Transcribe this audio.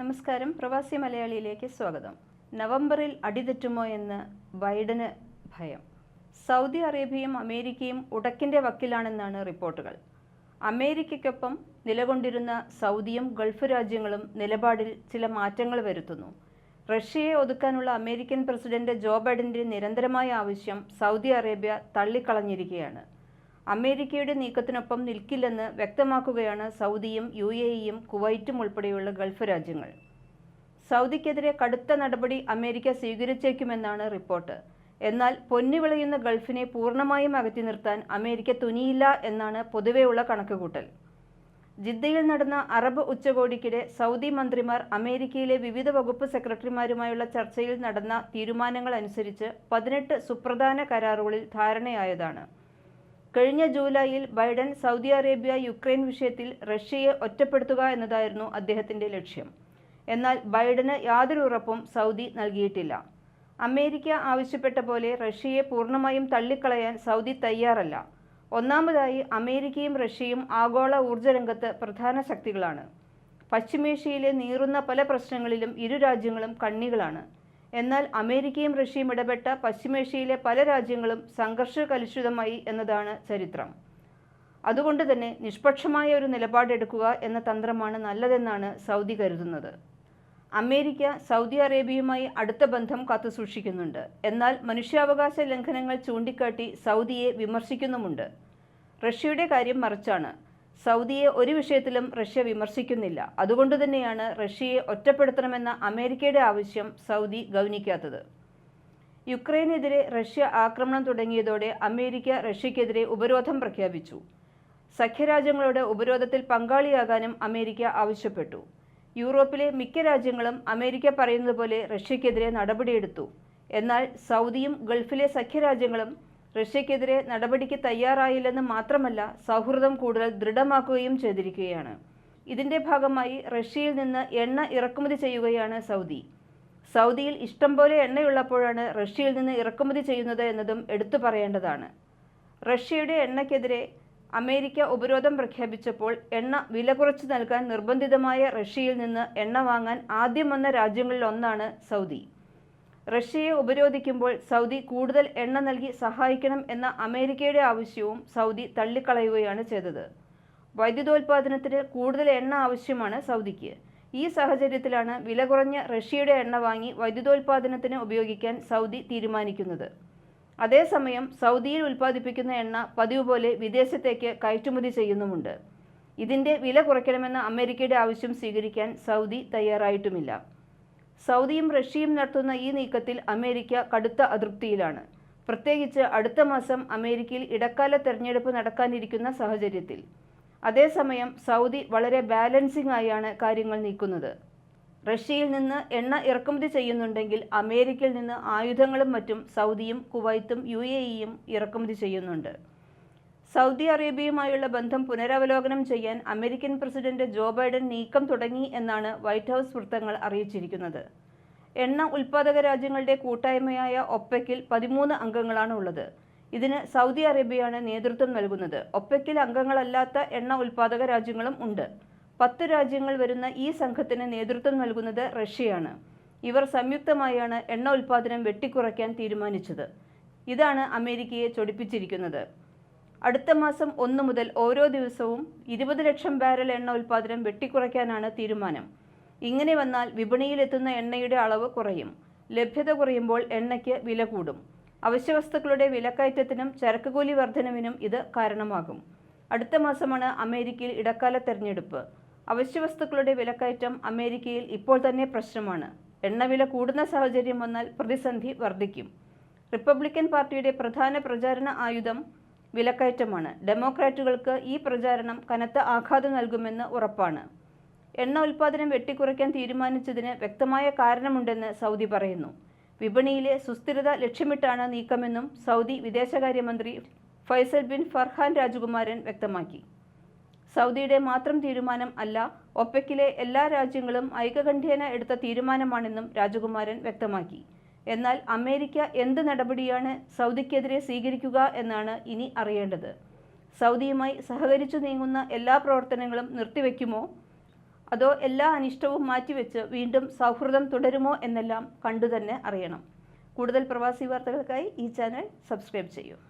നമസ്കാരം. പ്രവാസി മലയാളിയിലേക്ക് സ്വാഗതം. നവംബറിൽ അടിതെറ്റുമോ എന്ന് ബൈഡന് ഭയം. സൗദി അറേബ്യയും അമേരിക്കയും ഉടക്കിന്റെ വക്കിലാണെന്നാണ് റിപ്പോർട്ടുകൾ. അമേരിക്കയ്ക്കൊപ്പം നിലകൊണ്ടിരുന്ന സൗദിയും ഗൾഫ് രാജ്യങ്ങളും നിലപാടിൽ ചില മാറ്റങ്ങൾ വരുത്തുന്നു. റഷ്യയെ ഒതുക്കാനുള്ള അമേരിക്കൻ പ്രസിഡന്റ് ജോ ബൈഡന്റെ നിരന്തരമായ ആവശ്യം സൗദി അറേബ്യ തള്ളിക്കളഞ്ഞിരിക്കുകയാണ്. അമേരിക്കയുടെ നീക്കത്തിനൊപ്പം നിൽക്കില്ലെന്ന് വ്യക്തമാക്കുകയാണ് സൗദിയും യു എ ഇയും കുവൈറ്റും ഉൾപ്പെടെയുള്ള ഗൾഫ് രാജ്യങ്ങൾ. സൗദിക്കെതിരെ കടുത്ത നടപടി അമേരിക്ക സ്വീകരിച്ചേക്കുമെന്നാണ് റിപ്പോർട്ട്. എന്നാൽ പൊന്നുവിളയുന്ന ഗൾഫിനെ പൂർണമായും അകറ്റി നിർത്താൻ അമേരിക്ക തുനിയില്ല എന്നാണ് പൊതുവെയുള്ള കണക്കുകൂട്ടൽ. ജിദ്ദയിൽ നടന്ന അറബ് ഉച്ചകോടിക്കിടെ സൗദി മന്ത്രിമാർ അമേരിക്കയിലെ വിവിധ വകുപ്പ് സെക്രട്ടറിമാരുമായുള്ള ചർച്ചയിൽ നടന്ന തീരുമാനങ്ങൾ അനുസരിച്ച് പതിനെട്ട് സുപ്രധാന കരാറുകളിൽ ധാരണയായതാണ്. കഴിഞ്ഞ ജൂലൈയിൽ ബൈഡൻ സൗദി അറേബ്യ യുക്രൈൻ വിഷയത്തിൽ റഷ്യയെ ഒറ്റപ്പെടുത്തുക എന്നതായിരുന്നു അദ്ദേഹത്തിന്റെ ലക്ഷ്യം. എന്നാൽ ബൈഡന് യാതൊരു ഉറപ്പും സൗദി നൽകിയിട്ടില്ല. അമേരിക്ക ആവശ്യപ്പെട്ട പോലെ റഷ്യയെ പൂർണമായും തള്ളിക്കളയാൻ സൗദി തയ്യാറല്ല. ഒന്നാമതായി അമേരിക്കയും റഷ്യയും ആഗോള ഊർജ രംഗത്ത് പ്രധാന ശക്തികളാണ്. പശ്ചിമേഷ്യയിലെ നീറുന്ന പല പ്രശ്നങ്ങളിലും ഇരു രാജ്യങ്ങളും കണ്ണികളാണ്. എന്നാൽ അമേരിക്കയും റഷ്യയും ഇടപെട്ട പശ്ചിമേഷ്യയിലെ പല രാജ്യങ്ങളും സംഘർഷകലുഷിതമായി എന്നതാണ് ചരിത്രം. അതുകൊണ്ട് തന്നെ നിഷ്പക്ഷമായ ഒരു നിലപാടെടുക്കുക എന്ന തന്ത്രമാണ് നല്ലതെന്നാണ് സൗദി കരുതുന്നത്. അമേരിക്ക സൗദി അറേബ്യയുമായി അടുത്ത ബന്ധം കാത്തുസൂക്ഷിക്കുന്നുണ്ട്. എന്നാൽ മനുഷ്യാവകാശ ലംഘനങ്ങൾ ചൂണ്ടിക്കാട്ടി സൗദിയെ വിമർശിക്കുന്നുമുണ്ട്. റഷ്യയുടെ കാര്യം മറിച്ചാണ്. സൗദിയെ ഒരു വിഷയത്തിലും റഷ്യ വിമർശിക്കുന്നില്ല. അതുകൊണ്ട് തന്നെയാണ് റഷ്യയെ ഒറ്റപ്പെടുത്തണമെന്ന അമേരിക്കയുടെ ആവശ്യം സൗദി ഗൗനിക്കാത്തത്. യുക്രൈനെതിരെ റഷ്യ ആക്രമണം തുടങ്ങിയതോടെ അമേരിക്ക റഷ്യക്കെതിരെ ഉപരോധം പ്രഖ്യാപിച്ചു. സഖ്യരാജ്യങ്ങളുടെ ഉപരോധത്തിൽ പങ്കാളിയാകാനും അമേരിക്ക ആവശ്യപ്പെട്ടു. യൂറോപ്പിലെ മിക്ക രാജ്യങ്ങളും അമേരിക്ക പറയുന്നത് പോലെ റഷ്യക്കെതിരെ നടപടിയെടുത്തു. എന്നാൽ സൗദിയും ഗൾഫിലെ സഖ്യരാജ്യങ്ങളും റഷ്യക്കെതിരെ നടപടിക്ക് തയ്യാറായില്ലെന്ന് മാത്രമല്ല സൗഹൃദം കൂടുതൽ ദൃഢമാക്കുകയും ചെയ്തിരിക്കുകയാണ്. ഇതിന്റെ ഭാഗമായി റഷ്യയിൽ നിന്ന് എണ്ണ ഇറക്കുമതി ചെയ്യുകയാണ് സൗദി. സൗദിയിൽ ഇഷ്ടം പോലെ എണ്ണയുള്ളപ്പോഴാണ് റഷ്യയിൽ നിന്ന് ഇറക്കുമതി ചെയ്യുന്നത് എന്നതും എടുത്തു പറയേണ്ടതാണ്. റഷ്യയുടെ എണ്ണയ്ക്കെതിരെ അമേരിക്ക ഉപരോധം പ്രഖ്യാപിച്ചപ്പോൾ എണ്ണ വില കുറച്ച് നൽകാൻ നിർബന്ധിതമായ റഷ്യയിൽ നിന്ന് എണ്ണ വാങ്ങാൻ ആദ്യം വന്ന രാജ്യങ്ങളിൽ ഒന്നാണ് സൗദി. റഷ്യയെ ഉപരോധിക്കുമ്പോൾ സൗദി കൂടുതൽ എണ്ണ നൽകി സഹായിക്കണം എന്ന അമേരിക്കയുടെ ആവശ്യവും സൗദി തള്ളിക്കളയുകയാണ് ചെയ്തത്. വൈദ്യുതോൽപാദനത്തിന് കൂടുതൽ എണ്ണ ആവശ്യമാണ് സൗദിക്ക്. ഈ സാഹചര്യത്തിലാണ് വില കുറഞ്ഞ റഷ്യയുടെ എണ്ണ വാങ്ങി വൈദ്യുതോൽപാദനത്തിന് ഉപയോഗിക്കാൻ സൗദി തീരുമാനിക്കുന്നത്. അതേസമയം സൗദിയിൽ ഉൽപ്പാദിപ്പിക്കുന്ന എണ്ണ പതിവ് പോലെ വിദേശത്തേക്ക് കയറ്റുമതി ചെയ്യുന്നുമുണ്ട്. ഇതിന്റെ വില കുറയ്ക്കണമെന്ന അമേരിക്കയുടെ ആവശ്യം സ്വീകരിക്കാൻ സൗദി തയ്യാറായിട്ടുമില്ല. സൗദിയും റഷ്യയും നടത്തുന്ന ഈ നീക്കത്തിൽ അമേരിക്ക കടുത്ത അതൃപ്തിയിലാണ്. പ്രത്യേകിച്ച് അടുത്ത മാസം അമേരിക്കയിൽ ഇടക്കാല തെരഞ്ഞെടുപ്പ് നടക്കാനിരിക്കുന്ന സാഹചര്യത്തിൽ. അതേസമയം സൗദി വളരെ ബാലൻസിംഗ് ആയാണ് കാര്യങ്ങൾ നീക്കുന്നത്. റഷ്യയിൽ നിന്ന് എണ്ണ ഇറക്കുമതി ചെയ്യുന്നുണ്ടെങ്കിൽ അമേരിക്കയിൽ നിന്ന് ആയുധങ്ങളും മറ്റും സൗദിയും കുവൈത്തും യു ഇറക്കുമതി ചെയ്യുന്നുണ്ട്. സൗദി അറേബ്യയുമായുള്ള ബന്ധം പുനരവലോകനം ചെയ്യാൻ അമേരിക്കൻ പ്രസിഡന്റ് ജോ ബൈഡൻ നീക്കം തുടങ്ങി എന്നാണ് വൈറ്റ് ഹൗസ് വൃത്തങ്ങൾ അറിയിച്ചിരിക്കുന്നത്. എണ്ണ ഉൽപ്പാദക രാജ്യങ്ങളുടെ കൂട്ടായ്മയായ ഒപ്പയ്ക്കിൽ പതിമൂന്ന് അംഗങ്ങളാണ് ഉള്ളത്. ഇതിന് സൗദി അറേബ്യയാണ് നേതൃത്വം നൽകുന്നത്. ഒപ്പയ്ക്കിൽ അംഗങ്ങളല്ലാത്ത എണ്ണ ഉൽപ്പാദക രാജ്യങ്ങളും ഉണ്ട്. പത്ത് രാജ്യങ്ങൾ വരുന്ന ഈ സംഘത്തിന് നേതൃത്വം നൽകുന്നത് റഷ്യയാണ്. ഇവർ സംയുക്തമായാണ് എണ്ണ ഉൽപ്പാദനം വെട്ടിക്കുറയ്ക്കാൻ തീരുമാനിച്ചത്. ഇതാണ് അമേരിക്കയെ ചൊടിപ്പിച്ചിരിക്കുന്നത്. അടുത്ത മാസം ഒന്ന് മുതൽ ഓരോ ദിവസവും ഇരുപത് ലക്ഷം ബാരൽ എണ്ണ ഉൽപ്പാദനം വെട്ടിക്കുറയ്ക്കാനാണ് തീരുമാനം. ഇങ്ങനെ വന്നാൽ വിപണിയിലെത്തുന്ന എണ്ണയുടെ അളവ് കുറയും. ലഭ്യത കുറയുമ്പോൾ എണ്ണയ്ക്ക് വില കൂടും. അവശ്യവസ്തുക്കളുടെ വിലക്കയറ്റത്തിനും ചരക്കുകൂലി വർധനവിനും ഇത് കാരണമാകും. അടുത്ത മാസമാണ് അമേരിക്കയിൽ ഇടക്കാല തെരഞ്ഞെടുപ്പ്. അവശ്യവസ്തുക്കളുടെ വിലക്കയറ്റം അമേരിക്കയിൽ ഇപ്പോൾ തന്നെ പ്രശ്നമാണ്. എണ്ണവില കൂടുന്ന സാഹചര്യം വന്നാൽ പ്രതിസന്ധി വർദ്ധിക്കും റിപ്പബ്ലിക്കൻ പാർട്ടിയുടെ പ്രധാന പ്രചാരണ ആയുധം വിലക്കയറ്റമാണ്. ഡെമോക്രാറ്റുകൾക്ക് ഈ പ്രചാരണം കനത്ത ആഘാതം നൽകുമെന്ന് ഉറപ്പാണ്. എണ്ണ ഉൽപ്പാദനം വെട്ടിക്കുറയ്ക്കാൻ തീരുമാനിച്ചതിന് വ്യക്തമായ കാരണമുണ്ടെന്ന് സൗദി പറയുന്നു. വിപണിയിലെ സുസ്ഥിരത ലക്ഷ്യമിട്ടാണ് നീക്കമെന്നും സൗദി വിദേശകാര്യമന്ത്രി ഫൈസൽ ബിൻ ഫർഹാൻ രാജകുമാരൻ വ്യക്തമാക്കി. സൗദിയുടെ മാത്രം തീരുമാനം അല്ല ഒപ്പെക്കിലെ എല്ലാ രാജ്യങ്ങളും ഐകകണ്ഠ്യേന എടുത്ത തീരുമാനമാണെന്നും രാജകുമാരൻ വ്യക്തമാക്കി. എന്നാൽ അമേരിക്ക എന്ത് നടപടിയാണ് സൗദിക്കെതിരെ സ്വീകരിക്കുക എന്നാണ് ഇനി അറിയേണ്ടത്. സൗദിയുമായി സഹകരിച്ചു നീങ്ങുന്ന എല്ലാ പ്രവർത്തനങ്ങളും നിർത്തിവെക്കുമോ? അതോ എല്ലാ അനിഷ്ടവും മാറ്റിവെച്ച് വീണ്ടും സൗഹൃദം തുടരുമോ എന്നെല്ലാം കണ്ടുതന്നെ അറിയണം. കൂടുതൽ പ്രവാസി വാർത്തകൾക്കായി ഈ ചാനൽ സബ്സ്ക്രൈബ് ചെയ്യൂ.